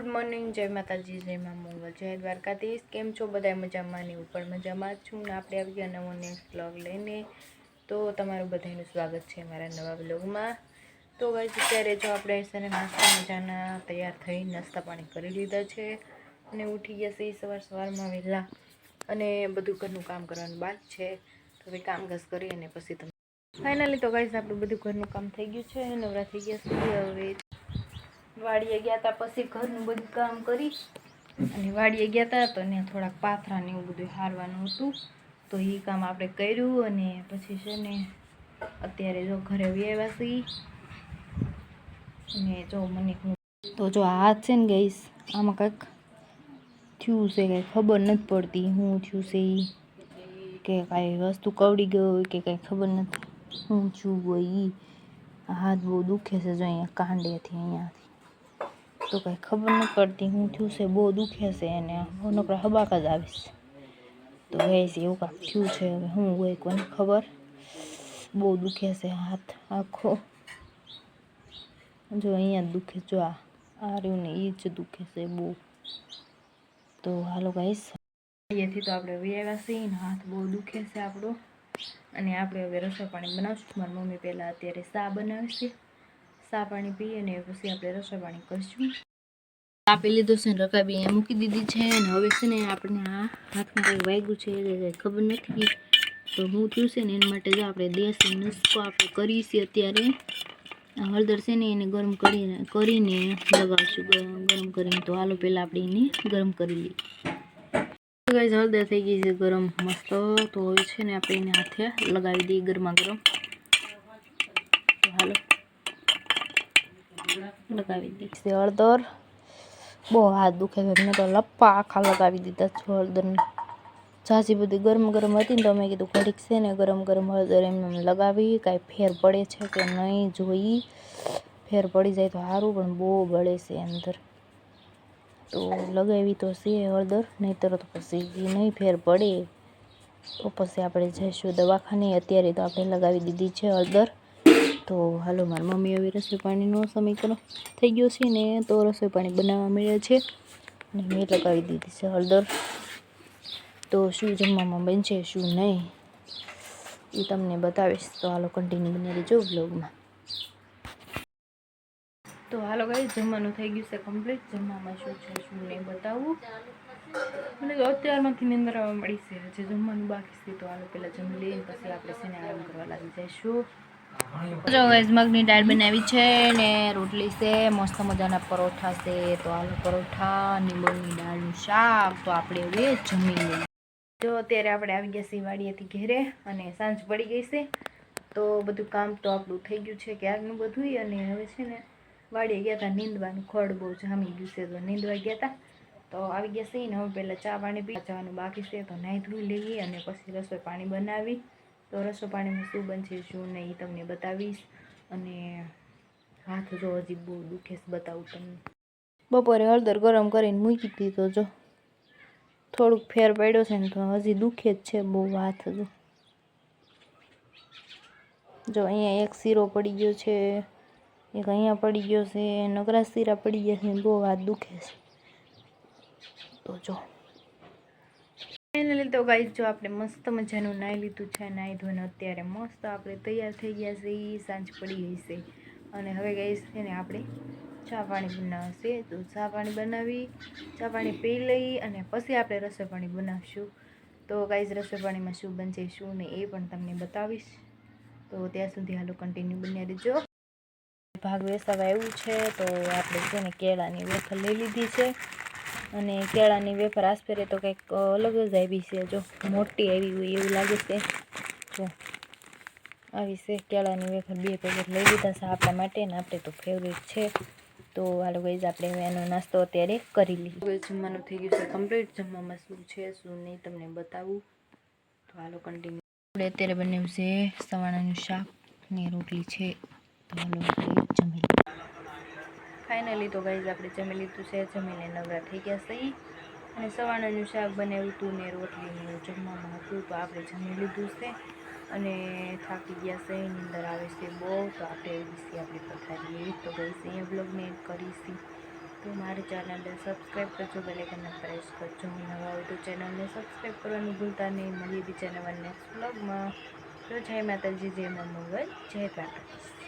Good morning, જય માતાજી, જય મા મંગલ, જય દ્વારકાધીશ. કેમ છો બધા મજામાં ને પણ મજામાં છું ને આપણે આવી ગયા નવો નેક્સ્ટ બ્લોગ લઈને. તો તમારું બધાનું સ્વાગત છે મારા નવા બ્લોગમાં તો ગાઈસ અત્યારે જો આપણે ને નાસ્તા મજાના તૈયાર થઈ, નાસ્તા પાણી કરી લીધા છે અને ઉઠી ગયા છે સવાર સવારમાં વહેલા. અને બધું ઘરનું કામ કરવાનું બાદ છે. તો હવે કામકાજ કરી અને પછી તમે ફાઇનલી તો ગાઈસ આપણું બધું ઘરનું કામ થઈ ગયું છે. નવરા થઈ ગયા છે હવે. વાડીએ ગયા હતા પછી ઘરનું બધું કામ કરી અને વાડીએ ગયા હતા તો ત્યાં થોડાક પાથરા ને એવું બધું હારવાનું હતું. તો એ કામ આપણે કર્યું અને પછી છે ને અત્યારે જો ઘરે વ્યવા છીએ અને જો મને તો જો હાથ છે ને ગઈશ આમાં કંઈક થયું છે, કંઈ ખબર નથી પડતી શું થયું છે એ કે કાંઈ વસ્તુ કવડી હોય કે કંઈ ખબર નથી. શું થયું હોય એ હાથ બહુ દુખે છે જો અહીંયા કાંડેથી અહીંયાથી. તો કંઈ ખબર ન પડતી. હું થયું છે, બહુ દુખે છે અને નકરા હબાક જ આવીશ તો ગઈશ એવું કાંક થયું છે. હવે હું હોય કોને ખબર? બહુ દુખે છે હાથ, આખો. જો અહીંયા દુખે, જો આ રહ્યું ને એ જ દુખે છે બહુ. તો હાલો ગાઈશ અહીંયાથી તો આપણે વ્યાવ્યા છીએ ને હાથ બહુ દુખે છે આપણો. અને આપણે હવે રસોઈ પાણી બનાવશું. મારી મમ્મી પહેલાં અત્યારે શા બનાવે છે? ચા પાણી પી અને પછી આપણે રસોઈ પાણી કરીશું આપી લીધું છે ને રકાબી અહીંયા મૂકી દીધી છે અને હવે છે ને આપણે આ હાથમાં કંઈ વાગ્યું છે કે કંઈ ખબર નથી. તો હું થયું છે ને એના માટે જો આપણે દેશી નુસ્ખો આપણે કરીએ અત્યારે. હળદર છે ને એને ગરમ કરીને કરીને લગાવશું ગરમ કરીને. તો હાલો પહેલાં આપણે એને ગરમ કરી લઈએ. હળદર થઈ ગઈ છે ગરમ મસ્ત. તો હવે છે ને આપણે એને હાથે લગાવી દઈએ ગરમા ગરમ. હાલો. લગાવી દીધી હળદર. બહુ હાથ દુખે છે. મેં તો લપ્પા આખા લગાવી દીધા છે હળદરને. ઝાઝી બધી ગરમ ગરમ હતી ને તો મેં કીધું ઘડીક છે ને ગરમ ગરમ હળદર એમ એમ લગાવી. કાંઈ ફેર પડે છે કે નહીં જોઈ. ફેર પડી જાય તો સારું પણ બહુ બળે છે અંદર. તો લગાવી તો છે હળદર, નહીંતર તો પછી નહીં ફેર પડે. તો પછી આપણે જઈશું દવાખાને. અત્યારે તો આપણે લગાવી દીધી છે હળદર. તો હાલો, મારી મમ્મી હવે રસોઈ પાણીનો કરો. થઈ ગયો છે ને, તો રસોઈ પાણી બનાવવા મળ્યા છે. અને મેં લગાવી દીધી છે હળદર. તો શું જમવામાં બનશે, શું નહીં, એ તમને બતાવીશ. તો હાલો કન્ટિન્યુ બની રહેજો બ્લોગમાં તો હાલો ગાઈ જમવાનું થઈ ગયું છે કમ્પ્લીટ જમવામાં શું છે, શું નહીં બતાવું. મને તો અત્યારમાંથી નિંદર આવવા મળી છે, હજી જમવાનું બાકી છે. તો હાલો, પહેલાં જમી લઈએ પછી આપણે છે આરામ કરવા લાગી જઈશું. જો ગાઈઝ મગની દાળ બનાવી છે ને રોટલી છે, મસ્ત મજાના પરોઠા છે, તો આલુ પરોઠા લીંબુની દાળનું શાક, તો આપણે હવે જમી લઈએ. જો અત્યારે આપણે આવી ગયા છીએ વાડીએથી ઘેરે અને સાંજ પડી ગઈ છે, તો બધું કામ તો આપણું થઈ ગયું છે ક્યારનું બધું અને હવે છે ને વાડીએ ગયા હતા નીંદવાનું, ખડ બહુ જામી ગયું છે, તો નીંદવા ગયા હતા. તો આવી ગયા છીએ ને હવે પહેલાં ચા પાણી પી જવાનું બાકી છે, તો નાહી ધોઈ લઈએ અને પછી રસોઈ પાણી બનાવી. તો રસો પાણીમાં શું બનશે, શું નહીં તમને બતાવીશ. અને હાથ જો હજી બહુ દુખે બતાવું તમને. બપોરે હળદર ગરમ કરીને મૂકી દીધો જો. થોડુંક ફેર પડ્યો છે ને તો હજી દુખે જ છે બહુ હાથ જો. જો અહીંયા એક શીરો પડી ગયો છે, એક અહીંયા પડી ગયો છે, નકરા શીરા પડી ગયા છે બહુ હાથ દુખે છે. તો જો. ફાઇનલી તો ગાઈસ જો આપણે મસ્ત મજાનું નાહી લીધું છે નાહી ધોઈને અત્યારે મસ્ત આપણે તૈયાર થઈ ગયા છે સાંજ પડી ગઈ છે. અને હવે ગાઈસ એને આપણે ચા પાણી બનાવશે. તો ચા પાણી બનાવી, ચા પાણી પી લઈ અને પછી આપણે રસોઈ પાણી બનાવશું. તો ગાઈસ રસોઈ પાણીમાં શું બનશે, શું ને એ પણ તમને બતાવીશ. તો ત્યાં સુધી હાલો કન્ટિન્યુ બન્યા રહેજો. ભાગ વેસાવા એવું છે, તો આપણે છે ને કેળાની વેફર લઈ લીધી છે. અને કેળાની વેફર આસપેરે તો કંઈક અલગ જ આવી છે. જો મોટી આવી હોય એવું લાગે છે. જો આવી છે કેળાની વેફર બે પેકેટ લઈ લીધા છે. આપણા માટે ને આપણે તો ફેવરેટ છે. તો હાલો ગઈઝ આપણે હવે એનો નાસ્તો અત્યારે કરી લઈએ. જમવાનું થઈ ગયું છે કમ્પ્લીટ જમવામાં શું છે શું નહીં તમને બતાવું. તો હાલો કન્ટિન્યુ આપણે અત્યારે બન્યું છે સવાણાનું શાક ને રોટલી છે. તો હાલો જમી ફાઇનલી તો ગાઈઝ, આપણે જમી લીધું છે. જમીને નવરા થઈ ગયા સહી અને સવારનું શાક બનાવ્યું હતું ને રોટલીનું જમવામાં હતું તો આપણે જમી લીધું છે. અને થાકી ગયા છે, નીંદર આવે છે બહુ. તો આપણે એવી આપણે પથારીએ. તો ગઈશ અહીંયા બ્લોગને એડ કરીશી તો મારી ચેનલને સબસ્ક્રાઈબ કરજો બેલેકનને પ્રેસ કરજો. નવા હોય તો ચેનલને સબસ્ક્રાઈબ કરવાનું ભૂલતા નહીં. મળીએ બીજા નવા નેક્સ્ટ બ્લોગમાં તો જય માતાજી, જય મા જય દ્વારકાધીશ.